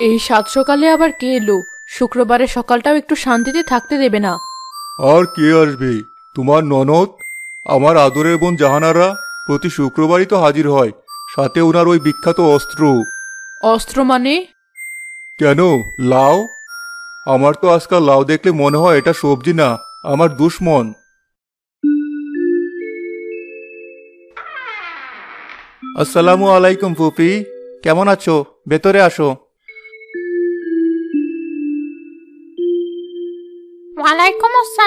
এই সাত সকালে আবার কে এলো? শুক্রবারের সকালটাও একটু শান্তিতে থাকতে দেবে না। আর কে আসবে? তোমার ননদ? আমার আদরের বোন জাহানারা প্রতি শুক্রবারই তো হাজির হয় সাথে ওনার ওই বিখ্যাত অস্ত্র। অস্ত্র মানে? কেন? লাউ? আমার তো আজকাল লাউ দেখলে মনে হয় এটা সবজি না আমার দুশ্মন। আসসালামু আলাইকুম ফুপি কেমন আছো? ভেতরে আসো।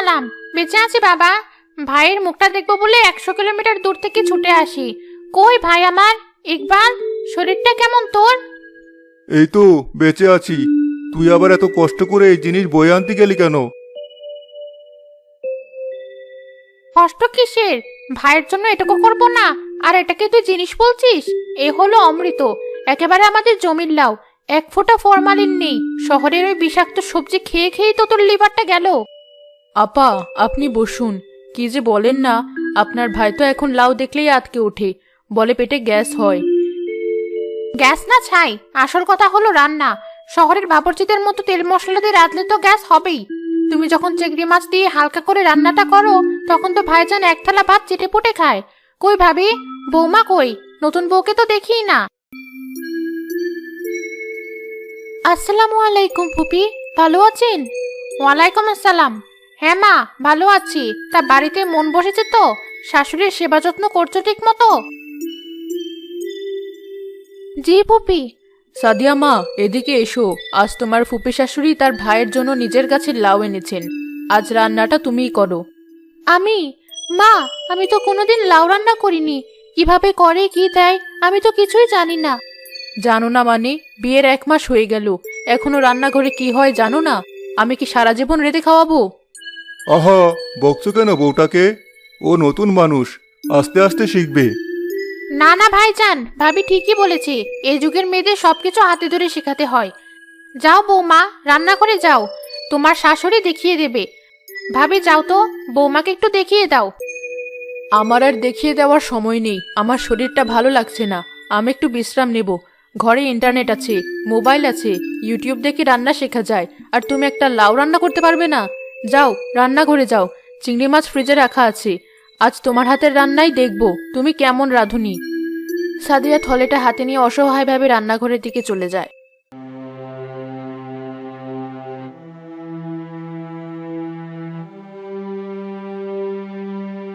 ওয়ালাইকুম বেঁচে আছি বাবা। ভাইয়ের মুখটা দেখব বলে একশো কিলোমিটার দূর থেকে ছুটে আসি। কই ভাই আমার? ইকবাল শরীরটা কেমন তোর? এই তো বেঁচে আছি। তুই আবার এত কষ্ট করে এই জিনিস বয়ে আনতে গেলি কেন? কষ্ট কিসের? ভাইয়ের জন্য এটুকু করব না। আর এটাকে তুই জিনিস বলছিস? এ হলো অমৃত। একেবারে আমাদের জমির লাউ। এক ফোঁটা ফরমালিন নেই। শহরের ওই বিষাক্ত সবজি খেয়ে খেয়েই তো তোর লিভারটা গেল। আপা, আপনি বসুন। কি যে বলেন না, আপনার ভাই তো এখন লাউ দেখলেই আটকে ওঠে। বলে পেটে গ্যাস হয়। গ্যাস না ছাই, আসল কথা হলো রান্না। শহরের বাবরচিদের মতো তেল মশলা দিয়ে রাঁধলে তো গ্যাস হবেই। তুমি যখন চিংড়ি মাছ দিয়ে হালকা করে রান্নাটা করো, তখন তো ভাইজান এক থালা ভাত চেটে পুটে খায়। কই ভাবি? বৌমা কই? নতুন বউকে তো দেখি না। আসসালামু আলাইকুম ফুপি, ভালো আছেন? ওয়ালাইকুম আসসালাম। হ্যাঁ মা ভালো আছি। তা বাড়িতে মন বসেছে তো? শাশুড়ির সেবা যত্ন করছ ঠিক মতো? জি ফুপি। সাদিয়া মা এদিকে এসো। আজ তোমার ফুপি শাশুড়ি তার ভাইয়ের জন্য নিজের গাছের লাউ এনেছেন। আজ রান্নাটা তুমিই করো। আমি? মা আমি তো কোনোদিন লাউ রান্না করিনি। কীভাবে করে কি দেয় আমি তো কিছুই জানি না। জানো না মানে বিয়ের এক মাস হয়ে গেল। এখনও রান্নাঘরে কি হয় জানো না? আমি কি সারা জীবন রেঁধে খাওয়াবো? আহা বকছো কেন বউটাকে? ও নতুন মানুষ আস্তে আস্তে শিখবে। না না ভাইজান ভাবি ঠিকই বলেছে এই যুগের মেয়েদের সবকিছু হাতে ধরে শেখাতে হয়। যাও বৌমা রান্না করে যাও তোমার শাশুড়ি দেখিয়ে দেবে। ভাবি যাও তো বৌমাকে একটু দেখিয়ে দাও। আমার আর দেখিয়ে দেওয়ার সময় নেই আমার শরীরটা ভালো লাগছে না আমি একটু বিশ্রাম নেব। ঘরে ইন্টারনেট আছে মোবাইল আছে ইউটিউব দেখে রান্না শেখা যায় আর তুমি একটা লাউ রান্না করতে পারবে না? যাও, রান্নাঘরে যাও। চিংড়ি মাছ ফ্রিজে রাখা আছে। আজ তোমার হাতের রান্নাই দেখব। তুমি কেমন রাঁধুনি? সাদিয়া থলেটা হাতে নিয়ে অসহায়ভাবে রান্নাঘরের দিকে চলে যায়।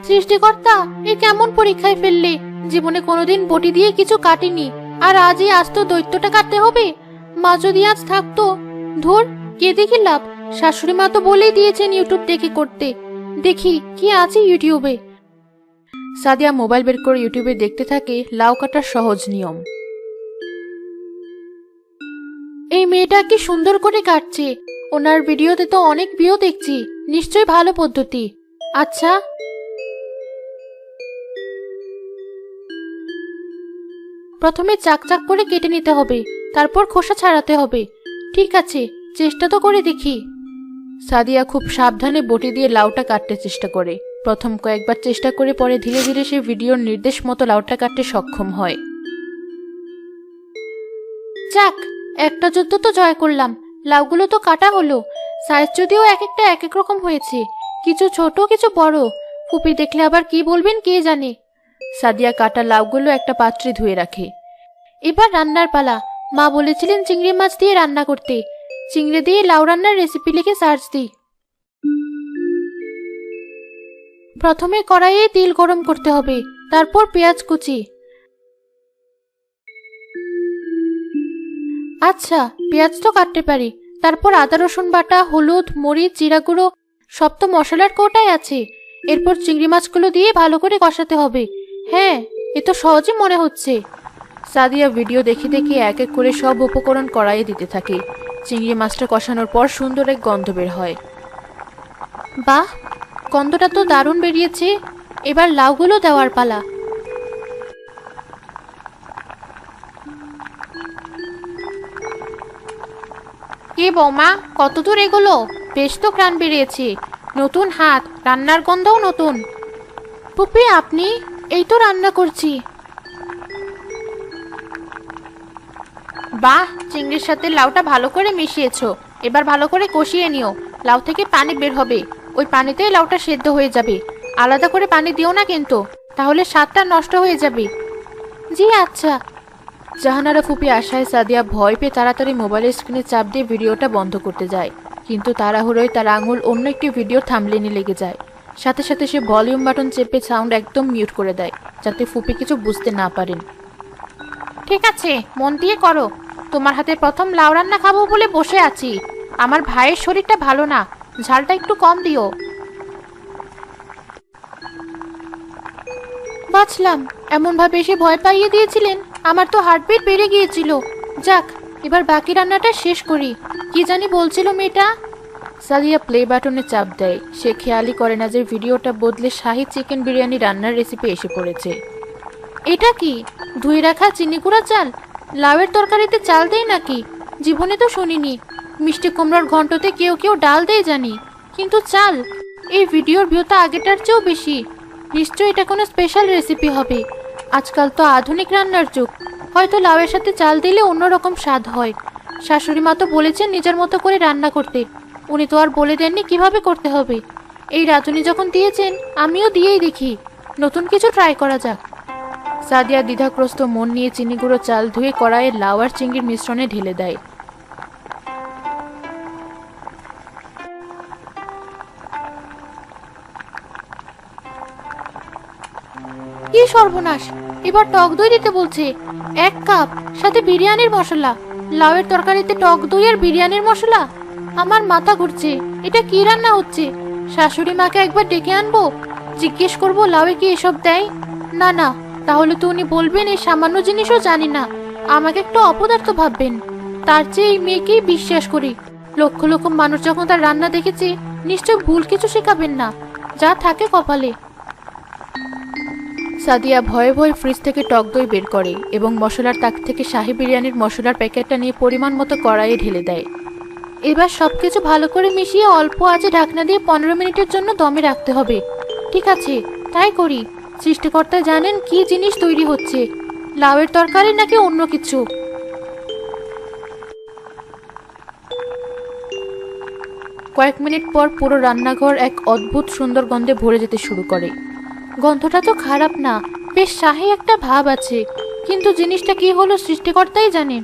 সৃষ্টিকর্তা, এ কেমন পরীক্ষায় ফেললে? জীবনে কোনোদিন বটি দিয়ে কিছু কাটিনি। আর আজই আজ তো দৈত্যটা কাটতে হবে? মা যদি আজ থাকতো, ধর, কে দেখি লাভ? শাশুড়ি মা তো বলেই দিয়েছেন ইউটিউব দেখে করতে। দেখি, কি আছে ইউটিউবে? সাদিয়া মোবাইল বের করে ইউটিউবে দেখতে থাকে লাউ কাটার সহজ নিয়ম। এই মেয়েটা কি সুন্দর করে কাটছে। ওনার ভিডিওতে তো অনেক ভিউ দেখছি। নিশ্চয়ই ভালো পদ্ধতি। আচ্ছা। প্রথমে চাক চাক করে কেটে নিতে হবে। তারপর খোসা ছাড়াতে হবে। ঠিক আছে, চেষ্টা তো করে দেখি। সাদিয়া খুব সাবধানে বটি দিয়ে লাউটা কাটতে চেষ্টা করে। প্রথম কয়েকবার চেষ্টা করে পরে ধীরে ধীরে সে ভিডিওর নির্দেশ মতো লাউটা কাটতে সক্ষম হয়। যাক, একটা যুদ্ধ তো জয় করলাম। লাউগুলো তো কাটা হলো। সাইজ যদিও এক একটা এক এক রকম হয়েছে। কিছু ছোট, কিছু বড়। ফুপি দেখলে আবার কি বলবেন কে জানে? সাদিয়া কাটা লাউগুলো একটা পাত্রে ধুয়ে রাখে। এবার রান্নার পালা। মা বলেছিলেন চিংড়ি মাছ দিয়ে রান্না করতে। চিংড়ি দিয়ে লাউ রান্নার রেসিপি লিখে সার্চ দিই। প্রথমে কড়াইয়ে তেল গরম করতে হবে, তারপর পেঁয়াজ কুচি। আচ্ছা পেঁয়াজ তো কাটতে পারি, তারপর আদা, রসুন বাটা, হলুদ, মরিচ, জিরা গুঁড়ো সব তো মশলার কোটাই আছে। এরপর চিংড়ি মাছগুলো দিয়ে ভালো করে কষাতে হবে। হ্যাঁ এ তো সহজে মনে হচ্ছে। সাদিয়া ভিডিও দেখে দেখে এক এক করে সব উপকরণ কড়াইয়ে দিতে থাকে। চিংড়ি মাছটা কষানোর পর সুন্দর এক গন্ধ বের হয়। বাহ, গন্ধটা তো দারুণ বেরিয়েছে। এবার লাউগুলো দেওয়ার পালা। কে বৌমা, কত দূর এগুলো? বেশ তো প্রাণ বেরিয়েছে। নতুন হাত, রান্নার গন্ধও নতুন। পুপি, আপনি? এই তো রান্না করছি। বাহ চিংড়ির সাথে লাউটা ভালো করে মিশিয়েছো। এবার ভালো করে কষিয়ে নিও। লাউ থেকে পানি বের হবে। ওই পানিতেই লাউটা সেদ্ধ হয়ে যাবে। আলাদা করে পানি দিও না কিন্তু। তাহলে স্বাদটা নষ্ট হয়ে যাবে। জি আচ্ছা। জাহানারা ফুপি আশায় সাদিয়া ভয় পেয়ে তাড়াতাড়ি মোবাইলের স্ক্রিনে চাপ দিয়ে ভিডিওটা বন্ধ করতে যায়। কিন্তু তাড়াহুড়োয় তার আঙুল অন্য একটি ভিডিওর থামলেনে লেগে যায়। সাথে সাথে সে ভলিউম বাটন চেপে সাউন্ড একদম মিউট করে দেয়, যাতে ফুপি কিছু বুঝতে না পারেন। ঠিক আছে, মন দিয়ে করো। তোমার হাতে প্রথম লাউ রান্না খাব বলে বসে আছি। আমার ভাইয়ের শরীরটা ভালো না, ঝালটা একটু কম দিও। বাঁচলাম, এমনভাবে এসে ভয় পাইয়ে দিয়েছিলেন, আমার তো হার্টবিট বেড়ে গিয়েছিল। যাক, এবার বাকি রান্নাটা শেষ করি। কি জানি বলছিল মেয়েটা? সালিয়া প্লে বাটনে চাপ দেয়। সে খেয়ালই করে না যে ভিডিওটা বদলে শাহি চিকেন বিরিয়ানি রান্নার রেসিপি এসে পড়েছে। এটা কি? ধুয়ে রাখা চিনি গুঁড়া চাল? লাউয়ের তরকারিতে চাল দেয় নাকি? জীবনে তো শুনিনি। মিষ্টি কুমড়োর ঘন্টতে কেউ কেউ ডাল দেয় জানি। কিন্তু চাল, এই ভিডিওর ভিউটা আগেটার চেয়েও বেশি। নিশ্চয়ই এটা কোনো স্পেশাল রেসিপি হবে। আজকাল তো আধুনিক রান্নার যুগ। হয়তো লাউয়ের সাথে চাল দিলে অন্যরকম স্বাদ হয়। শাশুড়ি মা তো বলেছেন নিজের মতো করে রান্না করতে। উনি তো আর বলে দেননি কীভাবে করতে হবে। এই রাঁধুনি যখন দিয়েছেন, আমিও দিয়েই দেখি। নতুন কিছু ট্রাই করা যাক। সাদিয়া দ্বিধাগ্রস্ত মন নিয়ে চিনি গুঁড়ো চাল ধুয়ে কড়াইয়ে লাউ আর চিংড়ির মিশ্রণে ঢেলে দেয়। কি সর্বনাশ? এবার টক দই দিতে বলছে। এক কাপ, সাথে বিরিয়ানির মশলা। লাউয়ের তরকারিতে টক দই আর বিরিয়ানির মশলা? আমার মাথা ঘুরছে, এটা কি রান্না হচ্ছে? শাশুড়ি মাকে একবার ডেকে আনব? জিজ্ঞেস করব লাউয়ে কি এসব দেয়? না না তাহলে তো উনি বলবেন এই সামান্য জিনিসও জানি না। আমাকে একটু অপদার্থ ভাববেন। তার চেয়ে এই মেয়েকেই বিশ্বাস করি। লক্ষ লক্ষ মানুষ যখন তার রান্না দেখেছে নিশ্চয় ভুল কিছু শেখাবেন না। যা থাকে কপালে। সাদিয়া ভয়ে ভয়ে ফ্রিজ থেকে টক দই বের করে এবং মশলার তাক থেকে শাহি বিরিয়ানির মশলার প্যাকেটটা নিয়ে পরিমাণ মতো কড়াইয়ে ঢেলে দেয়। এবার সবকিছু ভালো করে মিশিয়ে অল্প আঁচে ঢাকনা দিয়ে পনেরো মিনিটের জন্য দমে রাখতে হবে। ঠিক আছে তাই করি। সৃষ্টিকর্তা জানেন কি জিনিস তৈরি হচ্ছে। লাউয়ের তরকারি নাকি অন্য কিছু? কয়েক মিনিট পর পুরো রান্নাঘর এক অদ্ভুত সুন্দর গন্ধে ভরে যেতে শুরু করে। গন্ধটা তো খারাপ না, বেশ শাহী একটা ভাব আছে, কিন্তু জিনিসটা কি হলো সৃষ্টিকর্তাই জানেন।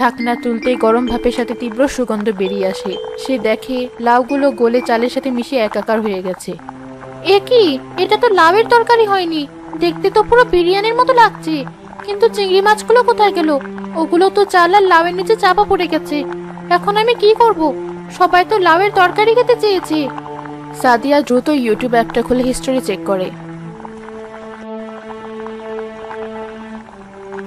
ঢাকনা তুলতেই গরম ভাপের সাথে তীব্র সুগন্ধ বেরিয়ে আসে। সে দেখে লাউগুলো গলে চালের সাথে মিশে একাকার হয়ে গেছে। এ কি? এটা তো লাউয়ের তরকারি হয়নি। দেখতে তো পুরো বিরিয়ানির মতো লাগছে। কিন্তু চিংড়ি মাছগুলো কোথায় গেল? ওগুলো তো চাল আর লাউয়ের নিচে চাপা পড়ে গেছে। এখন আমি কি করব? সবাই তো লাউয়ের তরকারি খেতে চেয়েছে। সাদিয়া দ্রুত ইউটিউব অ্যাপটা খুলে হিস্টোরি চেক করে।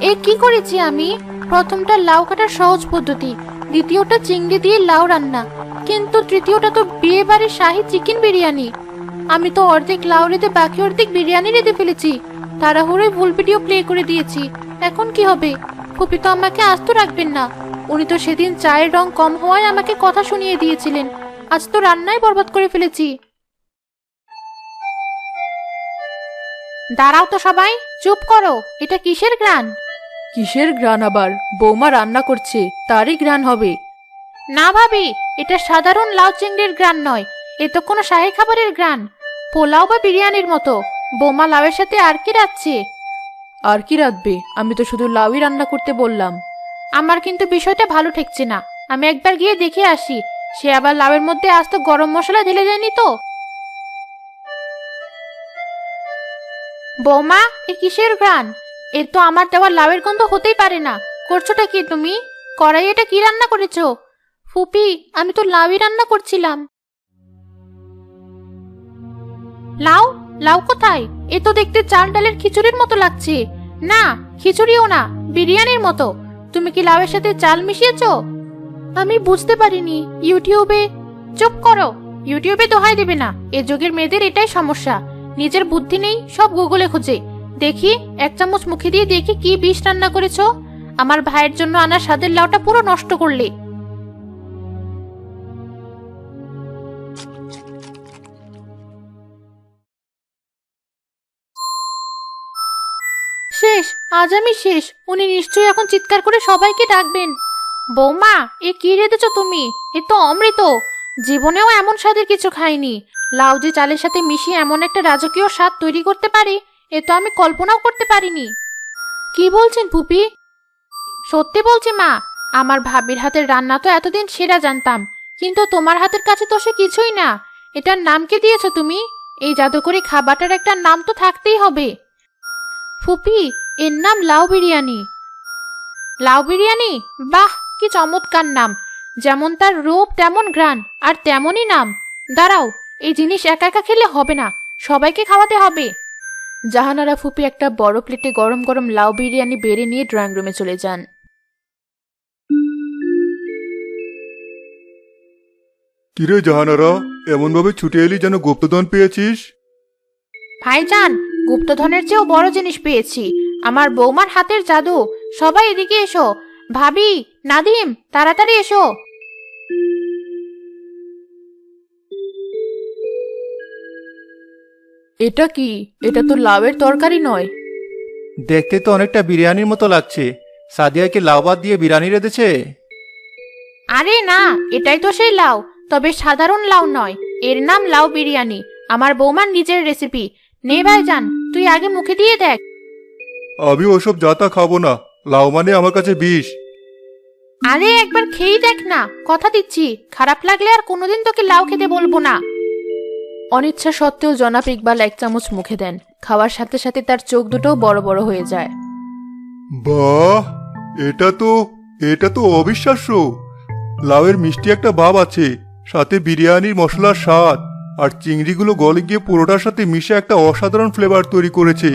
এ কি করেছি আমি? প্রথমটা লাউ কাটার সহজ পদ্ধতি, দ্বিতীয়টা চিংড়ি দিয়ে লাউ রান্না। কিন্তু তৃতীয়টা তো বিয়ে বাড়ির শাহি চিকেন বিরিয়ানি। আমি তো অর্ধেক লাউ রেতে বাকি অর্ধেক বিরিয়ানি রেতে ফেলেছি। তাড়াহুড়োয় ভুল ভিডিও প্লে করে দিয়েছি। এখন কি হবে? ফুপি তো আমাকে আস্ত রাখবেন না। উনি তো সেদিন চায়ের রং কম হওয়ায় আমাকে কথা শুনিয়ে দিয়েছিলেন। আজ তো রান্নাই বরবাদ করে ফেলেছি। দাঁড়াও তো সবাই, চুপ করো। এটা কিসের গ্রান কিসের গ্রান আবার? বৌমা রান্না করছে তারই গ্রান হবে। না ভাবি এটা সাধারণ লাউ চিংড়ির গ্রান নয় এ তো কোনো শাহী খাবারের গ্রান পোলাও বা বিরিয়ানির মতো বোমা লাউয়ের সাথে আর কি রাখছে আর কি রাখবে আমি তো শুধু লাউই রান্না করতে বললাম। আমার কিন্তু বিষয়টা ভালো ঠেকছে না আমি একবার গিয়ে দেখে আসি সে আবার লাউয়ের মধ্যে আজ তো গরম মশলা ঢেলে দেয়নি তো। বৌমা এ কিসের গ্রান এ তো আমার দেওয়া লাউয়ের গন্ধ হতেই পারে না। করছোটা কি তুমি? কড়াই এটা কি রান্না করেছ? ফুপি, আমি তো লাউই রান্না করছিলাম। লাউ? লাউ কোথায়? এ তো দেখতে চাল ডালের খিচুড়ির মতো লাগছে। না, খিচুড়িও না, বিরিয়ানির মতো। তুমি কি লাউয়ের সাথে চাল মিশিয়েছো? আমি বুঝতে পারিনি। ইউটিউবে? চুপ করো। ইউটিউবে দোহাই দেবে না। এ যুগের মেয়েদের এটাই সমস্যা। নিজের বুদ্ধি নেই, সব গুগলে খোঁজে। দেখি, এক চামচ মুখে দিয়ে দেখি কি বিষ রান্না করেছ। আমার ভাইয়ের জন্য আনা স্বাদের লাউটা পুরো নষ্ট করলে। শেষ, আজ আমি শেষ। উনি নিশ্চয়ই এখন চিৎকার করে সবাইকে ডাকবেন। বৌমা, এ কি রেঁধেছ তুমি? এ তো অমৃত। জীবনেও এমন স্বাদের কিছু খাইনি। লাউ যে চালের সাথে মিশিয়ে এমন একটা রাজকীয় স্বাদ তৈরি করতে পারে এ তো আমি কল্পনাও করতে পারিনি। কি বলছেন পুপি সত্যি বলছি মা, আমার ভাবির হাতের রান্না তো এতদিন সেরা জানতাম, কিন্তু তোমার হাতের কাছে তো সে কিছুই না। এটার নাম কি দিয়েছ তুমি? এই জাদুকরি খাবারটার একটা নাম তো থাকতেই হবে। ফুপি, এর নাম লাউ বিরিয়ানি। লাউ বিরিয়ানি? বাহ, কি চমৎকার নাম। যেমন তার রূপ, তেমন গ্রান আর তেমনই নাম। দাঁড়াও, এই জিনিস একা একা খেলে হবে না, সবাইকে খাওয়াতে হবে। জাহানারা ফুপি একটা বড় প্লেটে গরম গরম লাউ বিরিয়ানি বেড়ে নিয়ে ড্রয়িং রুমে চলে যান। কিরে জাহানারা এমনভাবে ছুটে এলি যেন গুপ্তধন পেয়েছিস? ভাইজান গুপ্তধনের চেয়েও বড় জিনিস পেয়েছি। আমার বৌমার হাতের জাদু। সবাই এদিকে এসো। ভাবি নাদিম তাড়াতাড়ি এসো। এটা কি? এটা তো লাউয়ের তরকারি নয়। দেখতে তো অনেকটা বিরিয়ানির মতো লাগছে। সাদিয়াকে লাউ বাদ দিয়ে বিরিয়ানি রেঁধেছে? আরে না এটাই তো সেই লাউ তবে সাধারণ লাউ নয়। এর নাম লাউ বিরিয়ানি আমার বৌমার নিজের রেসিপি নে ভাইজান তুই আগে মুখে দিয়ে দেখ। আমি ওসব যাতা খাব না লাউ মানে আমার কাছে বিষ। আরে একবার খেয়েই দেখ না কথা দিচ্ছি। খারাপ লাগলে আর কোনোদিন তোকে লাউ খেতে বলব না। অনিচ্ছা সত্ত্বেও জনাব ইকবাল এক চামচ মুখে দেন। খাওয়ার সাথে সাথে তার চোখ দুটোও বড় বড় হয়ে যায়। বাহ! এটা তো এটা তো অবিশ্বাস্য। লাউয়ের মিষ্টি একটা ভাব আছে সাথে বিরিয়ানির মশলার স্বাদ আর চিংড়িগুলো গলে গিয়ে পুরোটার সাথে মিশে একটা অসাধারণ ফ্লেভার তৈরি করেছে।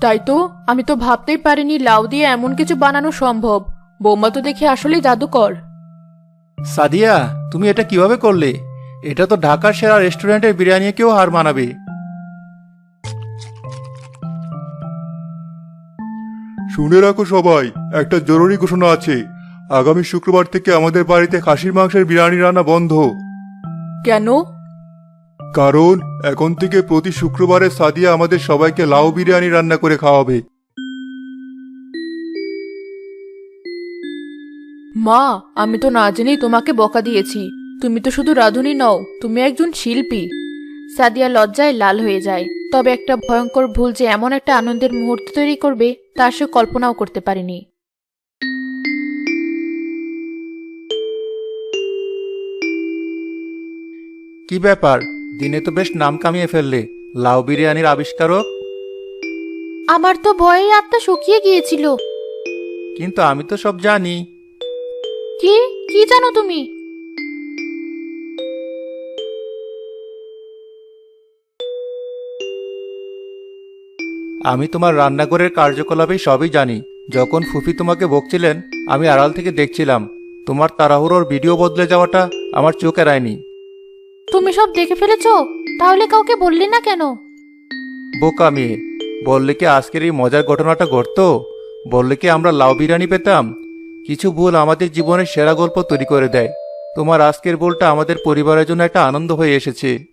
তাই তো আমি তো ভাবতেই পারিনি লাউ দিয়ে এমন কিছু বানানো সম্ভব। বৌমা তো দেখে আসলেই জাদুকর। সাদিয়া তুমি এটা কীভাবে করলে? এটা তো ঢাকার সেরা রেস্টুরেন্টের বিরিয়ানিকেও হার মানাবে। শুনে রাখো সবাই একটা জরুরি ঘোষণা আছে। আগামী শুক্রবার থেকে আমাদের বাড়িতে খাসির মাংসের বিরিয়ানি রান্না বন্ধ। কেন? কারণ এখন থেকে প্রতি শুক্রবারে সাদিয়া আমাদের সবাইকে লাউ বিরিয়ানি রান্না করে খাওয়াবে। মা আমি তো না জেনেই তোমাকে বকা দিয়েছি। তুমি তো শুধু রাঁধুনি নও তুমি একজন শিল্পী। সাদিয়া লজ্জায় লাল হয়ে যায়। তবে একটা ভয়ঙ্কর ভুল যে এমন একটা আনন্দের মুহূর্ত তৈরি করবে তা সে কল্পনাও করতে পারেনি। কি ব্যাপার? দিনে তো বেশ নাম কামিয়ে ফেললে। লাউ বিরিয়ানির আবিষ্কারক আমার তো ভয়ে আত্মা শুকিয়ে গিয়েছিল। কিন্তু আমি তো সব জানি। কি? কি জানো তুমি? আমি তোমার রান্নাঘরের কার্যকলাপে সবই জানি। যখন ফুফি তোমাকে বকছিলেন আমি আড়াল থেকে দেখছিলাম। তোমার তাড়াহুড়োর ভিডিও বদলে যাওয়াটা আমার চোখ এড়ায়নি। তুমি সব দেখে ফেলেছ? তাহলে কাউকে বললি না কেন? বোকা মেয়ে বললে কি আজকের এই মজার ঘটনাটা ঘটতো? বললে কি আমরা লাউ বিরিয়ানি পেতাম? কিছু ভুল আমাদের জীবনের সেরা গল্প তৈরি করে দেয়। তোমার আজকের বলটা আমাদের পরিবারের জন্য একটা আনন্দ হয়ে এসেছে।